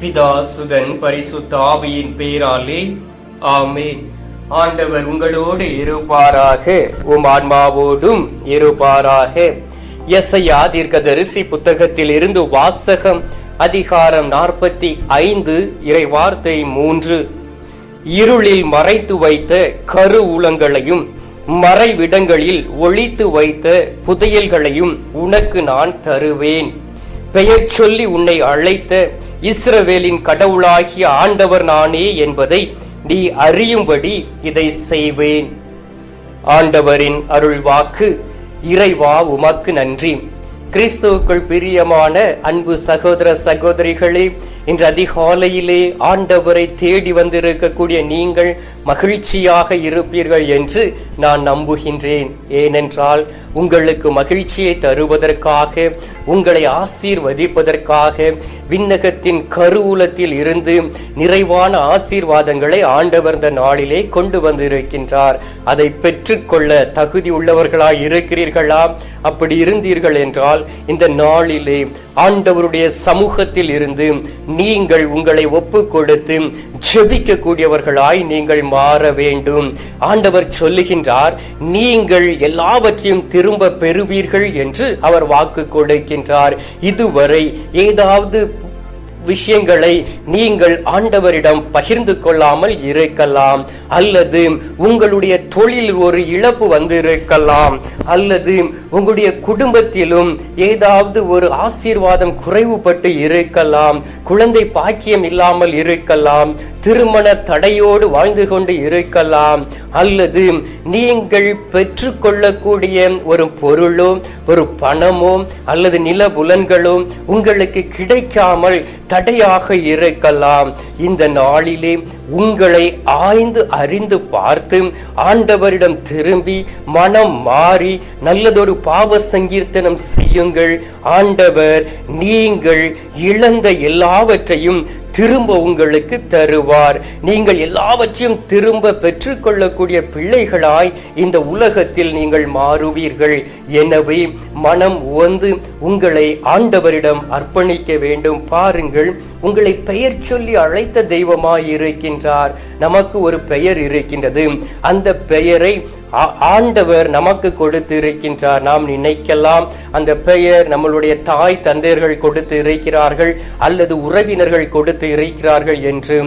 பிதா சுதன் பரிசுத்த ஆவியின் பேராலே ஆமே ஆண்டவர் உங்களோடு இருப்பாராக உம் ஆன்மாவோடும் இருப்பாராக. எஸ்ஐயா தீர்க்கதரிசி புத்தகத்தில் இருந்து வாசகம் அதிகாரம் நாற்பத்தி ஐந்து இறை வார்த்தை மூன்று. இருளில் மறைத்து வைத்த கரு ஊலங்களையும் மறைவிடங்களில் ஒளித்து வைத்த புதையல்களையும் உனக்கு நான் தருவேன். பெயர் சொல்லி உன்னை அழைத்த இஸ்ரவேலின் கடவுளாகிய ஆண்டவர் நானே என்பதை நீ அறியும்படி இதை செய்வேன். ஆண்டவரின் அருள் வாக்கு இறைவா உமக்கு நன்றி. கிறிஸ்துவுக்குள் பிரியமான அன்பு சகோதர சகோதரிகளே இன்று அதிகாலையிலே ஆண்டவரை தேடி வந்திருக்கக்கூடிய நீங்கள் மகிழ்ச்சியாக இருப்பீர்கள் என்று நான் நம்புகின்றேன். ஏனென்றால் உங்களுக்கு மகிழ்ச்சியை தருவதற்காக உங்களை ஆசீர்வதிப்பதற்காக விண்ணகத்தின் கருவூலத்தில் இருந்து நிறைவான ஆசீர்வாதங்களை ஆண்டவர் இந்த நாளிலே கொண்டு வந்திருக்கின்றார். அதை பெற்றுக்கொள்ள தகுதி உள்ளவர்களாய் இருக்கிறீர்களா அப்படி இருந்தீர்கள் என்றால் இந்த நாளிலே ஆண்டவருடைய சமூகத்தில் இருந்து நீங்கள் உங்களை ஒப்பு கொடுத்து ஜெபிக்க கூடியவர்களாய் நீங்கள் மாற வேண்டும். ஆண்டவர் சொல்லுகின்றார் நீங்கள் எல்லாவற்றையும் திரும்ப பெறுவீர்கள் என்று அவர் வாக்கு கொடுக்கின்றார். இதுவரை ஏதாவது விஷயங்களை நீங்கள் ஆண்டவரிடம் பகிர்ந்து கொள்ளாமல் இருக்கலாம். அல்லது உங்களுடைய தொழில் ஒரு இழப்பு வந்து இருக்கலாம் அல்லது உங்களுடைய குடும்பத்திலும் ஏதாவது ஒரு ஆசீர்வாதம் குறைவுபட்டு இருக்கலாம். குழந்தை பாக்கியம் இல்லாமல் இருக்கலாம். திருமண தடையோடு வாழ்ந்து கொண்டு இருக்கலாம். அல்லது நீங்கள் பெற்றுக்கொள்ளக்கூடிய ஒரு பொருளோ ஒரு பணமோ அல்லது நிலபுலன்களோ உங்களுக்கு கிடைக்காமல் தடையாக இருக்கலாம். இந்த நாளிலே உங்களை ஆய்ந்து அறிந்து பார்த்து ஆண்டவரிடம் திரும்பி மனம் மாறி நல்லதொரு பாவ சங்கீர்த்தனம் செய்யுங்கள். ஆண்டவர் நீங்கள் இழந்த எல்லாவற்றையும் திரும்ப உங்களுக்கு தருவார். நீங்கள் எல்லாவற்றையும் திரும்ப பெற்றுக்கொள்ளக்கூடிய பிள்ளைகளாய் இந்த உலகத்தில் நீங்கள் மாறுவீர்கள். எனவே மனம் உவந்து உங்களை ஆண்டவரிடம் அர்ப்பணிக்க வேண்டும். பாருங்கள் உங்களை பெயர் சொல்லி அழைத்த தெய்வமாய் இருக்கின்றார். நமக்கு ஒரு பெயர் இருக்கின்றது. அந்த பெயரை ஆண்டவர் நமக்கு கொடுத்து இருக்கின்றார் நாம் நினைக்கலாம் அந்த பெயர் நம்மளுடைய தாய் தந்தையர்கள் கொடுத்து இருக்கிறார்கள் அல்லது உறவினர்கள் கொடுத்து இருக்கிறார்கள் என்று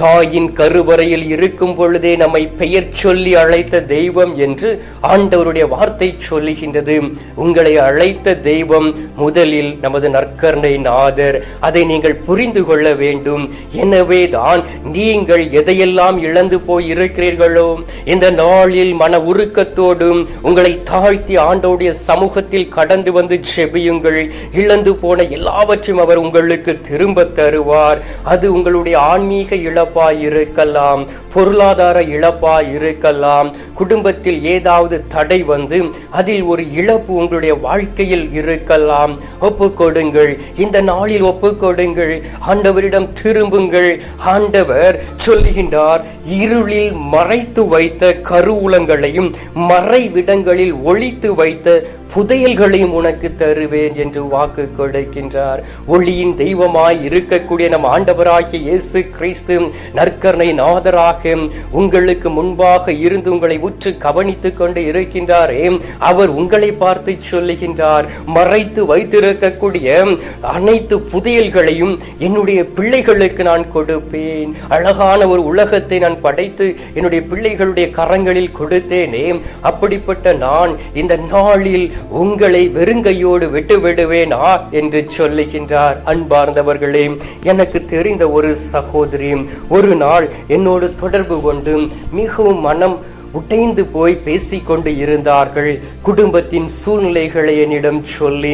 தாயின் கருவறையில் இருக்கும் பொழுதே நம்மை பெயர் சொல்லி அழைத்த தெய்வம் என்று ஆண்டவருடைய வார்த்தை சொல்லுகின்றது. உங்களை அழைத்த தெய்வம் முதலில் நமது நற்கருணை நாதர் அதை நீங்கள் புரிந்து கொள்ள வேண்டும். எனவே தான் நீங்கள் எதையெல்லாம் இழந்து போய் இருக்கிறீர்களோ இந்த நாளில் மன உருக்கத்தோடும் உங்களை தாழ்த்தி ஆண்டவுடைய சமூகத்தில் கடந்து வந்து செபியுங்கள் இழந்து போன எல்லாவற்றையும் அவர் உங்களுக்கு திரும்ப தருவார். அது உங்களுடைய ஆன்மீக இழப்பாய் இருக்கலாம். பொருளாதார இழப்பாய் இருக்கலாம். குடும்பத்தில் ஏதாவது தடை வந்து அதில் ஒரு இழப்பு உங்களுடைய வாழ்க்கையில் இருக்கலாம். ஒப்பு கொடுங்கள் இந்த நாளில் ஒப்பு கொடுங்கள் ஆண்டவரிடம் திரும்புங்கள். ஆண்டவர் சொல்லுகின்றார் இருளில் மறைத்து வைத்த கருவூலங்களையும் மறைவிடங்களில் ஒழித்து வைத்த புதையல்களையும் உனக்கு தருவேன் என்று வாக்கு கொடுக்கின்றார். ஒளியின் தெய்வமாய் இருக்கக்கூடிய நம் ஆண்டவராகிய இயேசு கிறிஸ்து நற்கரணை நாதராக உங்களுக்கு முன்பாக இருந்து உங்களை உற்று கவனித்துக் கொண்டு இருக்கின்றாரே. அவர் உங்களை பார்த்து சொல்லுகின்றார். மறைத்து வைத்திருக்கக்கூடிய அனைத்து புதையல்களையும் என்னுடைய பிள்ளைகளுக்கு நான் கொடுப்பேன். அழகான ஒரு உலகத்தை நான் படைத்து என்னுடைய பிள்ளைகளுடைய கரங்களில் கொடுத்தேனே. அப்படிப்பட்ட நான் இந்த நாளில் உங்களை வெறுங்கையோடு விட்டு விடுவேனா என்று சொல்லுகின்றார் அன்பார்ந்தவர்களே. எனக்கு தெரிந்த ஒரு சகோதரி ஒரு நாள் என்னோடு தொடர்பு கொண்டு மிகவும் மனம் உடைந்து போய் பேசிக்கொண்டு இருந்தார்கள். குடும்பத்தின் சூழ்நிலைகளை என்னிடம் சொல்லி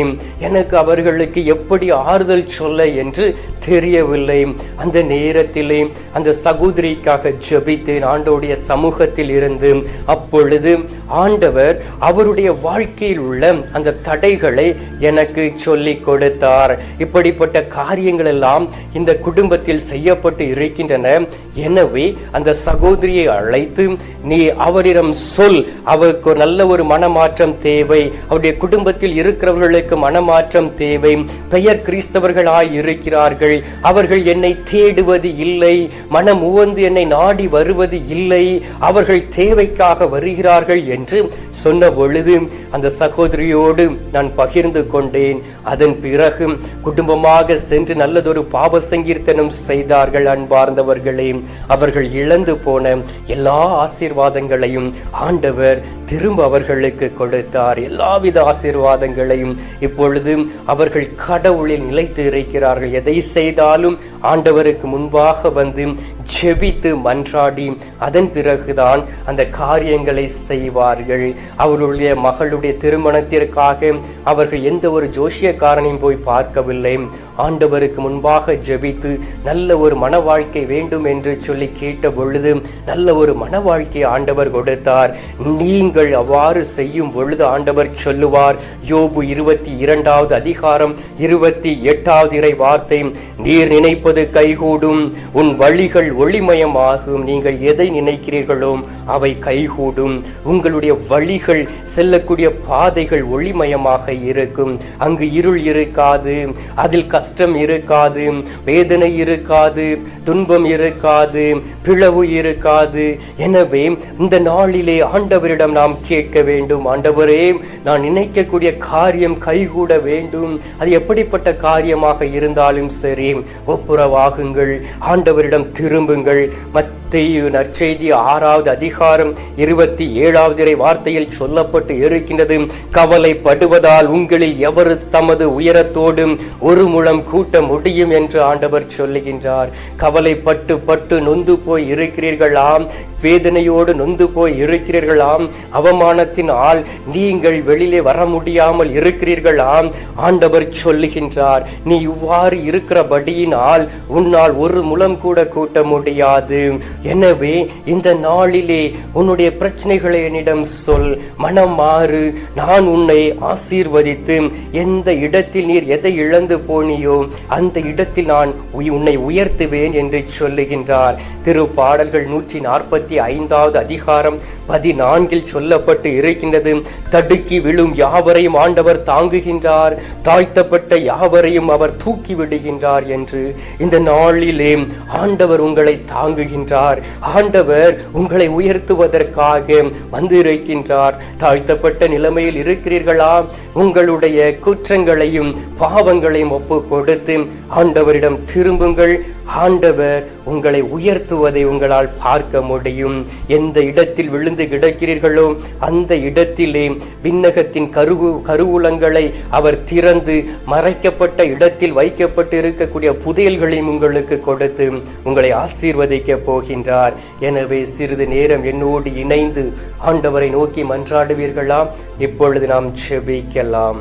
எனக்கு அவர்களுக்கு எப்படி ஆறுதல் சொல்ல என்று தெரியவில்லை. அந்த நேரத்திலே அந்த சகோதரிக்காக ஜபித்தேன் ஆண்டோடைய சமூகத்தில் இருந்து. அப்பொழுது ஆண்டவர் அவருடைய வாழ்க்கையில் உள்ள அந்த தடைகளை எனக்கு சொல்லி கொடுத்தார். இப்படிப்பட்ட காரியங்கள் எல்லாம் இந்த குடும்பத்தில் செய்யப்பட்டு இருக்கின்றன. எனவே அந்த சகோதரியை அழைத்து நீ அவரிடம் சொல். அவருக்கு ஒரு நல்ல ஒரு மனமாற்றம் தேவை. அவருடைய குடும்பத்தில் இருக்கிறவர்களுக்கு மனமாற்றம் தேவை. பெயர் கிறிஸ்தவர்களாய் இருக்கிறார்கள். அவர்கள் என்னை தேடுவது இல்லை. மனம் உவந்து என்னை நாடி வருவது இல்லை. அவர்கள் தேவைக்காக வருகிறார்கள் என்று சொன்ன பொழுது அந்த சகோதரியோடு நான் பகிர்ந்து கொண்டேன். அதன் பிறகு குடும்பமாக சென்று நல்லதொரு பாவ சங்கீர்த்தனம் செய்தார்கள் அன்பார்ந்தவர்களே. அவர்கள் இழந்து போன எல்லா ஆசீர்வாதங்களும் ஆசீர்வாதங்களையும் ஆண்டவர் திரும்ப அவர்களுக்கு கொடுத்தார். எல்லாவித ஆசீர்வாதங்களையும் இப்பொழுது அவர்கள் கடவுளில் நிலைத்து இருக்கிறார்கள். எதை செய்தாலும் ஆண்டவருக்கு முன்பாக வந்து ஜெபித்து மன்றாடி அதன் பிறகுதான் அந்த காரியங்களை செய்வார்கள். அவருடைய மகளுடைய திருமணத்திற்காக அவர்கள் எந்த ஒரு ஜோஷியக்காரனையும் போய் பார்க்கவில்லை. ஆண்டவருக்கு முன்பாக ஜெபித்து நல்ல ஒரு மன வாழ்க்கை வேண்டும் என்று சொல்லி கேட்ட பொழுது நல்ல ஒரு மன வாழ்க்கை ஆண்டவர் ஆண்டவர் கொடுத்தார். நீங்கள் அவ்வாறு செய்யும் பொழுது ஆண்டவர் சொல்லுவார் யோபு இருபத்தி இரண்டாவது அதிகாரம் இருபத்தி எட்டாவது இறை வார்த்தை நீர் நினைப்பது கைகூடும் உன் வழிகள் ஒளிமயமாகும் நீங்கள் எதை நினைக்கிறீர்களோ அவை கைகூடும். உங்களுடைய வழிகள் செல்லக்கூடிய பாதைகள் ஒளிமயமாக இருக்கும். அங்கு இருள் இருக்காது அதில் கஷ்டம் இருக்காது வேதனை இருக்காது துன்பம் இருக்காது பிளவு இருக்காது. எனவே இந்த நாளிலே ஆண்டவரிடம் நாம் கேட்க வேண்டும். ஆண்டவரே நான் நினைக்கக்கூடிய காரியம் கைகூட வேண்டும். அது எப்படிப்பட்ட காரியமாக இருந்தாலும் சரி ஒப்புரவாகுங்கள். ஆண்டவரிடம் திரும்புங்கள். மத்தேயு நற்செய்தி ஆறாவது அதிகாரம் இருபத்தி ஏழாவது வார்த்தையில் சொல்லப்பட்டு இருக்கின்றது. கவலைப்படுவதால் உங்களில் எவர் தமது உயரத்தோடும் ஒரு முழம் கூட்ட முடியும் என்று ஆண்டவர் சொல்லுகின்றார். கவலைப்பட்டு பட்டு நொந்து போய் இருக்கிறீர்களாம். வேதனையோடு நொந்து போய் இருக்கிறீர்களாம். அவமானத்தினால் நீங்கள் வெளியிலே வர முடியாமல் இருக்கிறீர்களாம். ஆண்டவர் சொல்லுகின்றார் நீ இவ்வாறு இருக்கிறபடியினால் உன்னால் ஒரு முலம் கூட கூட்ட முடியாது. எனவே இந்த நாளிலே உன்னுடைய பிரச்சனைகளை என்னிடம் சொல். மனம் மாறு. நான் உன்னை ஆசீர்வதித்து எந்த இடத்தில் நீர் எதை இழந்து போனியோ அந்த இடத்தில் நான் உன்னை உயர்த்துவேன் என்று சொல்லுகின்றார். திரு பாடல்கள் நூற்றி நாற்பத்தி ஐந்தாவது அதிகாரம் பதினான்கில் சொல்லப்பட்டு இருக்கின்றது. தடுக்கி விழும் யாவரையும் ஆண்டவர் தாங்குகின்றார். தாழ்த்தப்பட்ட யாவரையும் அவர் தூக்கி விடுகின்றார் என்று இந்த நாளிலே ஆண்டவர் உங்களை தாங்குகின்றார். ஆண்டவர் உங்களை உயர்த்துவதற்காக வந்து இருக்கின்றார் தாழ்த்தப்பட்ட நிலைமையில் இருக்கிறீர்களா? உங்களுடைய குற்றங்களையும் பாவங்களையும் ஒப்பு கொடுத்து ஆண்டவரிடம் திரும்புங்கள். ஆண்டவர் உங்களை உயர்த்துவதை உங்களால் பார்க்க முடியும். எந்த இடத்தில் விழுந்து கிடக்கிறீர்களோ அந்த இடத்திலே விண்ணகத்தின் கருவு கருவூலங்களை அவர் திறந்து மறைக்கப்பட்ட இடத்தில் வைக்கப்பட்டு இருக்கக்கூடிய புதையல்களையும் உங்களுக்கு கொடுத்து உங்களை ஆசீர்வதிக்க போகின்றார். எனவே சிறிது நேரம் என்னோடு இணைந்து ஆண்டவரை நோக்கி மன்றாடுவீர்களா? இப்பொழுது நாம் செபிக்கலாம்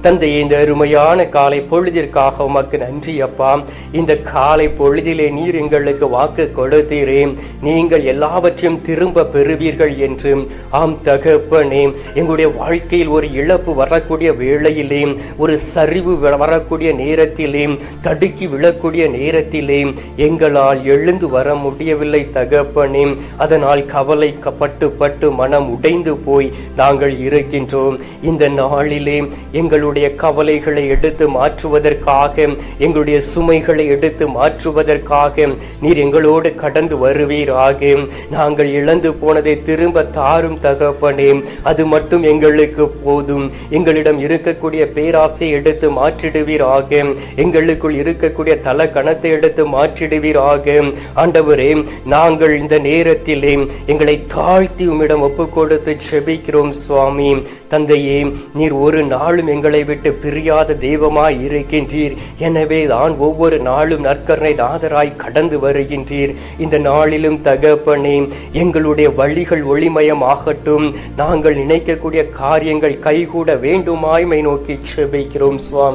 தந்தையே இந்த அருமையான காலை பொழுதிற்காக உமக்கு நன்றி அப்பா. இந்த காலை பொழுதிலே நீர் எங்களுக்கு வாக்கு கொடுத்தீரே. நீங்கள் எல்லாவற்றையும் திரும்ப பெறுவீர்கள் என்று. ஆம் தகப்பனே எங்களுடைய வாழ்க்கையில் ஒரு இழப்பு வரக்கூடிய வேளையிலே ஒரு சரிவு வ- வரக்கூடிய நேரத்திலே தடுக்கி விழக்கூடிய நேரத்திலே எங்களால் எழுந்து வர முடியவில்லை தகப்பனே. அதனால் கவலை கவலைக்கப்பட்டு பட்டு மனம் உடைந்து போய் நாங்கள் இருக்கின்றோம். இந்த நாளிலே எங்களுடைய கவலைகளை எடுத்து மாற்றுவதற்காக எங்களுடைய சுமைகளை எடுத்து மாற்றுவதற்காக நீர் எங்களோடு கடந்து வருவீராக. நாங்கள் இழந்து போனதை திரும்ப தாரும் தகப்பனே அது மட்டும் எங்களுக்கு போதும். எங்களிடம் இருக்கக்கூடிய பேராசை எடுத்து மாற்றிடுவீராக. எங்களுக்குள் இருக்கக்கூடிய தல கணத்தை எடுத்து மாற்றிடுவீராக. ஆண்டவரே நாங்கள் இந்த நேரத்திலே எங்களை தாழ்த்தி உம்மிடம் ஒப்பு கொடுத்து செபிக்கிறோம் சுவாமி. தந்தையே நீர் ஒரு நாளும் எங்களை விட்டு பிரியாத தெய்வமாய் இருக்கின்றீர். எனவே தான் ஒவ்வொரு நாளும் நற்கரணை நாதராய் கடந்து வருகின்றீர். இந்த நாளிலும் தகப்பனே எங்களுடைய வழிகள் ஒளிமயமாகட்டும். நாங்கள் நினைக்கக்கூடிய காரியங்கள் கைகூட வேண்டுமாய்மை நோக்கி செபிக்கிறோம் சுவாமி.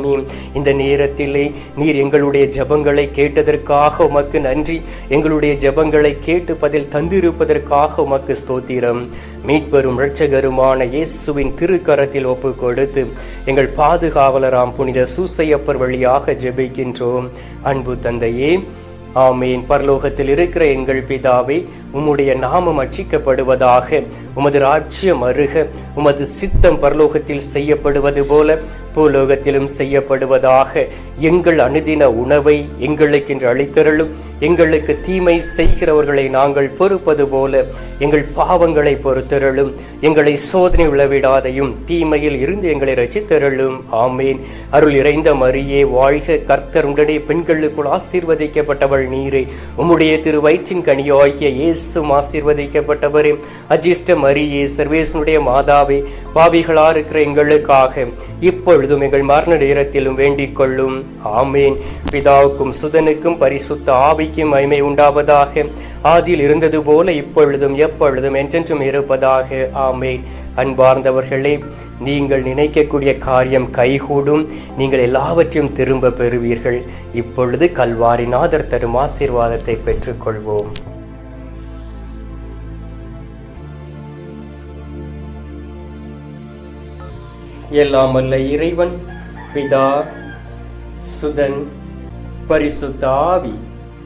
இந்த நேரத்திலே நீர் எங்களுடைய ஜபங்களை கேட்டதற்காக உமக்கு நன்றி. எங்களுடைய ஜபங்களை கேட்டு பதில் தந்திருப்பதற்காக உமக்கு ஸ்தோத்திரம். மீட்பெரும் இரட்சகருமான இயேசுவின் திருக்கரத்தில் ஒப்பு கொடுத்து எங்கள் பாதுகாவலராம் புனித சூசையப்பர் வழியாக ஜெபிக்கின்றோம். அன்பு தந்தையே ஆமேன். பரலோகத்தில் இருக்கிற எங்கள் பிதாவே உம்முடைய நாமம் அச்சிக்கப்படுவதாக உமது ராஜ்யம் அருக உமது சித்தம் பரலோகத்தில் செய்யப்படுவது போல பூலோகத்திலும் செய்யப்படுவதாக எங்கள் அனுதின உணவை எங்களுக்கு இன்று அளித்தருளும். எங்களுக்கு தீமை செய்கிறவர்களை நாங்கள் பொறுப்பது போல எங்கள் பாவங்களை பொறுத்தருளும். எங்களை சோதனை விழவிடாதையும் தீமையில் இருந்து எங்களை ரசித்தருளும் ஆமேன். அருள் இறைந்த மரியே வாழ்க கர்த்தர். உடனே பெண்களுக்குள் ஆசீர்வதிக்கப்பட்டவள் நீரே. உம்முடைய திரு வயிற்றின் கனியாகிய இயேசும் ஆசீர்வதிக்கப்பட்டவரே. அஜிஷ்ட மரியே சர்வேசனுடைய மாதாவே பாவிகளா இருக்கிற எங்களுக்காக இப்பொழுதும் எங்கள் மரண நேரத்திலும் வேண்டிக் கொள்ளும். ஆமேன். பிதாவுக்கும் சுதனுக்கும் பரிசுத்த ஆவிக்கும் மகிமை உண்டாவதாக. ஆதியில் இருந்தது போல இப்பொழுதும் எப்பொழுதும் என்றென்றும் இருப்பதாக. ஆமேன். அன்பார்ந்தவர்களே நீங்கள் நினைக்கக்கூடிய காரியம் கைகூடும். நீங்கள் எல்லாவற்றையும் திரும்ப பெறுவீர்கள். இப்பொழுது கல்வாரிநாதர் தரும் ஆசீர்வாதத்தை பெற்றுக்கொள்வோம். எல்லாம் வல்ல இறைவன் பிதா சுதன் பரிசுத்தாவி